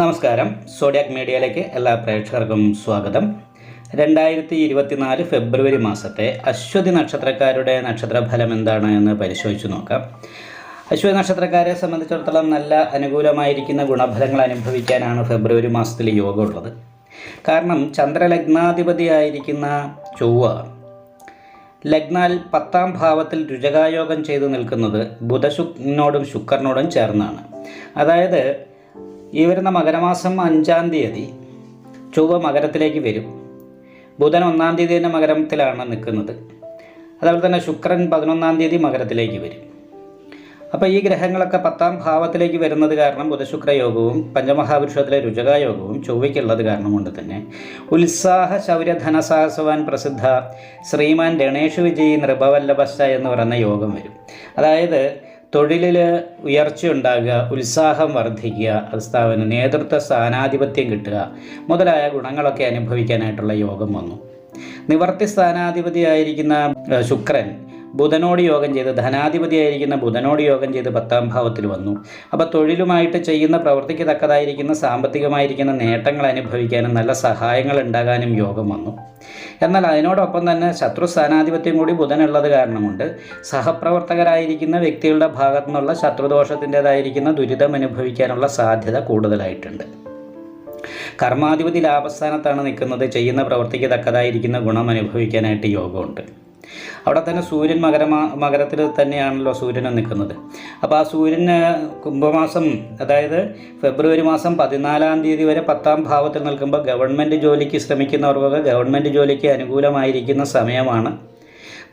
നമസ്കാരം. സോഡിയാക് മീഡിയയിലേക്ക് എല്ലാ പ്രേക്ഷകർക്കും സ്വാഗതം. രണ്ടായിരത്തി ഇരുപത്തിനാല് ഫെബ്രുവരി മാസത്തെ അശ്വതി നക്ഷത്രക്കാരുടെ നക്ഷത്രഫലം എന്താണ് എന്ന് പരിശോധിച്ച് നോക്കാം. അശ്വതി നക്ഷത്രക്കാരെ സംബന്ധിച്ചിടത്തോളം നല്ല അനുകൂലമായിരിക്കുന്ന ഗുണഫലങ്ങൾ അനുഭവിക്കാനാണ് ഫെബ്രുവരി മാസത്തിൽ യോഗമുള്ളത് കാരണം ചന്ദ്രലഗ്നാധിപതിയായിരിക്കുന്ന ചൊവ്വ ലഗ്നാൽ പത്താം ഭാവത്തിൽ രുചകായോഗം ചെയ്തു നിൽക്കുന്നത് ബുധശുക്നോടും ശുക്രനോടും ചേർന്നാണ്. അതായത് ഈ വരുന്ന മകരമാസം അഞ്ചാം തീയതി ചൊവ്വ മകരത്തിലേക്ക് വരും. ബുധൻ ഒന്നാം തീയതി തന്നെ മകരത്തിലാണ് നിൽക്കുന്നത്. അതുപോലെ തന്നെ ശുക്രൻ പതിനൊന്നാം തീയതി മകരത്തിലേക്ക് വരും. അപ്പോൾ ഈ ഗ്രഹങ്ങളൊക്കെ പത്താം ഭാവത്തിലേക്ക് വരുന്നത് കാരണം ബുധശുക്ര യോഗവും പഞ്ചമഹാപുരുഷത്തിലെ രുചകായോഗവും ചൊവ്വയ്ക്കുള്ളത് കാരണം കൊണ്ട് തന്നെ ഉത്സാഹ ശൗര്യ ധനസാഹസവാൻ പ്രസിദ്ധ ശ്രീമാൻ ഗണേഷ് വിജയ് നൃപവല്ലഭശ എന്ന് പറയുന്ന യോഗം വരും. അതായത് തൊഴിലിൽ ഉയർച്ചയുണ്ടാകുക ഉത്സാഹം വർദ്ധിക്കുക സ്ഥാപനം നേതൃത്വ സ്ഥാനാധിപത്യം കിട്ടുക മുതലായ ഗുണങ്ങളൊക്കെ അനുഭവിക്കാനായിട്ടുള്ള യോഗം വന്നു. നിവർത്തി സ്ഥാനാധിപതിയായിരിക്കുന്ന ശുക്രൻ ബുധനോട് യോഗം ചെയ്ത് ധനാധിപതിയായിരിക്കുന്ന ബുധനോട് യോഗം ചെയ്ത് പത്താം ഭാവത്തിൽ വന്നു. അപ്പോൾ തൊഴിലുമായിട്ട് ചെയ്യുന്ന പ്രവൃത്തിക്ക് തക്കതായിരിക്കുന്ന സാമ്പത്തികമായിരിക്കുന്ന നേട്ടങ്ങൾ അനുഭവിക്കാനും നല്ല സഹായങ്ങൾ ഉണ്ടാകാനും യോഗം വന്നു. എന്നാൽ അതിനോടൊപ്പം തന്നെ ശത്രു സ്ഥാനാധിപത്യം കൂടി ബുധനുള്ളത് കാരണം കൊണ്ട് സഹപ്രവർത്തകരായിരിക്കുന്ന വ്യക്തികളുടെ ഭാഗത്തു നിന്നുള്ള ശത്രുദോഷത്തിന്റെതായിരിക്കുന്ന ദുരിതം അനുഭവിക്കാനുള്ള സാധ്യത കൂടുതലായിട്ടുണ്ട്. കർമാധിപതി ലാഭസ്ഥാനത്താണ് നിൽക്കുന്നത്. ചെയ്യുന്ന പ്രവൃത്തിക്ക് തക്കതായിരിക്കുന്ന ഗുണം അനുഭവിക്കാനായിട്ട് യോഗമുണ്ട്. അവിടെ തന്നെ സൂര്യൻ മകരമാ മകരത്തിൽ തന്നെയാണല്ലോ സൂര്യൻ നിൽക്കുന്നത്. അപ്പോൾ ആ സൂര്യന് കുംഭമാസം അതായത് ഫെബ്രുവരി മാസം പതിനാലാം തീയതി വരെ പത്താം ഭാവത്തിൽ നിൽക്കുമ്പോൾ ഗവൺമെന്റ് ജോലിക്ക് ശ്രമിക്കുന്നവർക്കൊക്കെ ഗവൺമെന്റ് ജോലിക്ക് അനുകൂലമായിരിക്കുന്ന സമയമാണ്.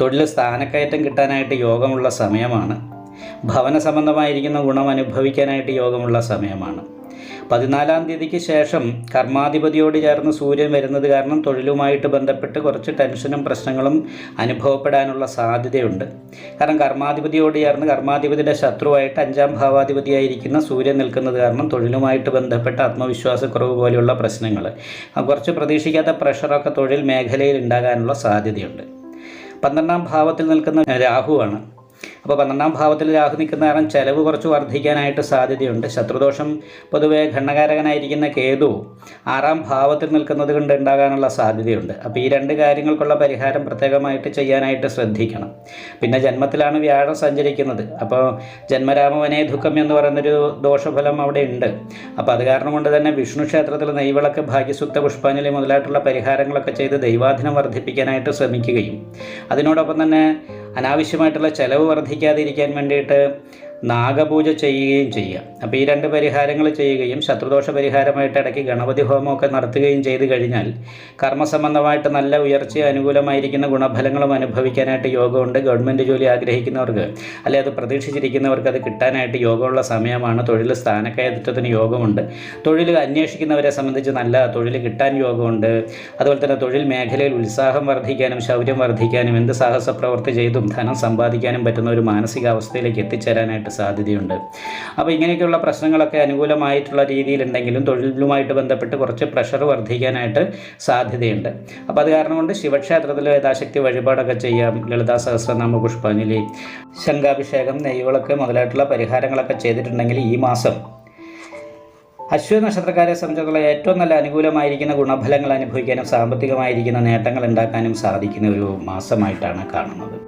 തൊഴിൽ സ്ഥാനക്കയറ്റം കിട്ടാനായിട്ട് യോഗമുള്ള സമയമാണ്. ഭവന സംബന്ധമായിരിക്കുന്ന ഗുണം അനുഭവിക്കാനായിട്ട് യോഗമുള്ള സമയമാണ്. പതിനാലാം തീയതിക്ക് ശേഷം കർമാധിപതിയോട് ചേർന്ന് സൂര്യൻ വരുന്നത് കാരണം തൊഴിലുമായിട്ട് ബന്ധപ്പെട്ട് കുറച്ച് ടെൻഷനും പ്രശ്നങ്ങളും അനുഭവപ്പെടാനുള്ള സാധ്യതയുണ്ട്. കാരണം കർമാധിപതിയോട് ചേർന്ന് കർമാധിപതിയുടെ ശത്രുവായിട്ട് അഞ്ചാം ഭാവാധിപതിയായിരിക്കുന്ന സൂര്യൻ നിൽക്കുന്നത് കാരണം തൊഴിലുമായിട്ട് ബന്ധപ്പെട്ട ആത്മവിശ്വാസക്കുറവ് പോലെയുള്ള പ്രശ്നങ്ങൾ. കുറച്ച് പ്രതീക്ഷിക്കാത്ത പ്രഷറൊക്കെ തൊഴിൽ മേഖലയിൽ ഉണ്ടാകാനുള്ള സാധ്യതയുണ്ട്. പന്ത്രണ്ടാം ഭാവത്തിൽ നിൽക്കുന്ന രാഹുവാണ്. അപ്പോൾ പന്ത്രണ്ടാം ഭാവത്തിൽ രാഹു നിൽക്കുന്ന കാരണം ചെലവ് കുറച്ച് വർദ്ധിക്കാനായിട്ട് സാധ്യതയുണ്ട്. ശത്രുദോഷം പൊതുവേ ഘണ്ണകാരകനായിരിക്കുന്ന കേതു ആറാം ഭാവത്തിൽ നിൽക്കുന്നത് കൊണ്ട് ഉണ്ടാകാനുള്ള സാധ്യതയുണ്ട്. അപ്പോൾ ഈ രണ്ട് കാര്യങ്ങൾക്കുള്ള പരിഹാരം പ്രത്യേകമായിട്ട് ചെയ്യാനായിട്ട് ശ്രദ്ധിക്കണം. പിന്നെ ജന്മത്തിലാണ് വ്യാഴം സഞ്ചരിക്കുന്നത്. അപ്പോൾ ജന്മരാമവനെ ദുഃഖം എന്ന് പറയുന്നൊരു ദോഷഫലം അവിടെ ഉണ്ട്. അപ്പോൾ അത് കാരണം കൊണ്ട് തന്നെ വിഷ്ണു ക്ഷേത്രത്തിൽ നെയ്വിളക്ക് ഭാഗ്യസുക്ത പുഷ്പാഞ്ജലി മുതലായിട്ടുള്ള പരിഹാരങ്ങളൊക്കെ ചെയ്ത് ദൈവാധീനം വർദ്ധിപ്പിക്കാനായിട്ട് ശ്രമിക്കുകയും. അതിനോടൊപ്പം തന്നെ അനാവശ്യമായിട്ടുള്ള ചെലവ് വർദ്ധിക്കാതിരിക്കാൻ വേണ്ടിയിട്ട് നാഗപൂജ ചെയ്യുകയും ചെയ്യുക. അപ്പോൾ ഈ രണ്ട് പരിഹാരങ്ങൾ ചെയ്യുകയും ശത്രുദോഷ പരിഹാരമായിട്ട് ഇടയ്ക്ക് ഗണപതി ഹോമമൊക്കെ നടത്തുകയും ചെയ്തു കഴിഞ്ഞാൽ കർമ്മസംബന്ധമായിട്ട് നല്ല ഉയർച്ച അനുകൂലമായിരിക്കുന്ന ഗുണഫലങ്ങളും അനുഭവിക്കാനായിട്ട് യോഗമുണ്ട്. ഗവൺമെന്റ് ജോലി ആഗ്രഹിക്കുന്നവർക്ക് അല്ലെ അത് പ്രതീക്ഷിച്ചിരിക്കുന്നവർക്ക് അത് കിട്ടാനായിട്ട് യോഗമുള്ള സമയമാണ്. തൊഴിൽ സ്ഥാനക്കയറ്റത്തിന് യോഗമുണ്ട്. തൊഴിൽ അന്വേഷിക്കുന്നവരെ സംബന്ധിച്ച് നല്ല തൊഴിൽ കിട്ടാൻ യോഗമുണ്ട്. അതുപോലെ തന്നെ തൊഴിൽ മേഖലയിൽ ഉത്സാഹം വർദ്ധിക്കാനും ശൗര്യം വർദ്ധിക്കാനും എന്ത് സാഹസ പ്രവൃത്തി ചെയ്തും ധനം സമ്പാദിക്കാനും പറ്റുന്ന ഒരു മാനസികാവസ്ഥയിലേക്ക് എത്തിച്ചേരാനായിട്ട് സാധ്യതയുണ്ട്. അപ്പോൾ ഇങ്ങനെയൊക്കെയുള്ള പ്രശ്നങ്ങളൊക്കെ അനുകൂലമായിട്ടുള്ള രീതിയിലുണ്ടെങ്കിലും തൊഴിലുമായിട്ട് ബന്ധപ്പെട്ട് കുറച്ച് പ്രഷർ വർദ്ധിക്കാനായിട്ട് സാധ്യതയുണ്ട്. അപ്പോൾ അത് കാരണം കൊണ്ട് ശിവക്ഷേത്രത്തിൽ യഥാശക്തി വഴിപാടൊക്കെ ചെയ്യാം. ലളിതാ സഹസ്രനാമ പുഷ്പാഞ്ജലി ശംഖാഭിഷേകം നെയ്വിളക്ക് മുതലായിട്ടുള്ള പരിഹാരങ്ങളൊക്കെ ചെയ്തിട്ടുണ്ടെങ്കിൽ ഈ മാസം അശ്വതി നക്ഷത്രക്കാരെ സംബന്ധിച്ചിടത്തോളം ഏറ്റവും നല്ല അനുകൂലമായിരിക്കുന്ന ഗുണഫലങ്ങൾ അനുഭവിക്കാനും സാമ്പത്തികമായിരിക്കുന്ന നേട്ടങ്ങൾ ഉണ്ടാക്കാനും സാധിക്കുന്ന ഒരു മാസമായിട്ടാണ് കാണുന്നത്.